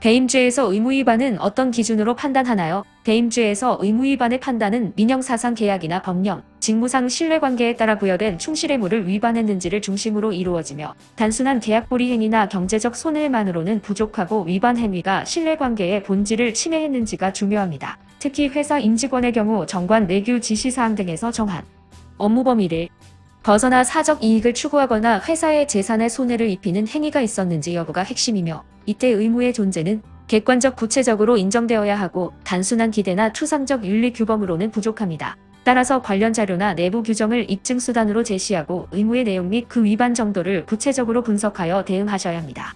배임죄에서 의무위반은 어떤 기준으로 판단하나요? 배임죄에서 의무위반의 판단은 민형사상 계약이나 법령, 직무상 신뢰관계에 따라 부여된 충실 의무를 위반했는지를 중심으로 이루어지며 단순한 계약보리 행위나 경제적 손해만으로는 부족하고 위반 행위가 신뢰관계의 본질을 침해했는지가 중요합니다. 특히 회사 임직원의 경우 정관 내규 지시사항 등에서 정한 업무 범위를 벗어나 사적 이익을 추구하거나 회사의 재산에 손해를 입히는 행위가 있었는지 여부가 핵심이며 이때 의무의 존재는 객관적 구체적으로 인정되어야 하고 단순한 기대나 추상적 윤리 규범으로는 부족합니다. 따라서 관련 자료나 내부 규정을 입증 수단으로 제시하고 의무의 내용 및 그 위반 정도를 구체적으로 분석하여 대응하셔야 합니다.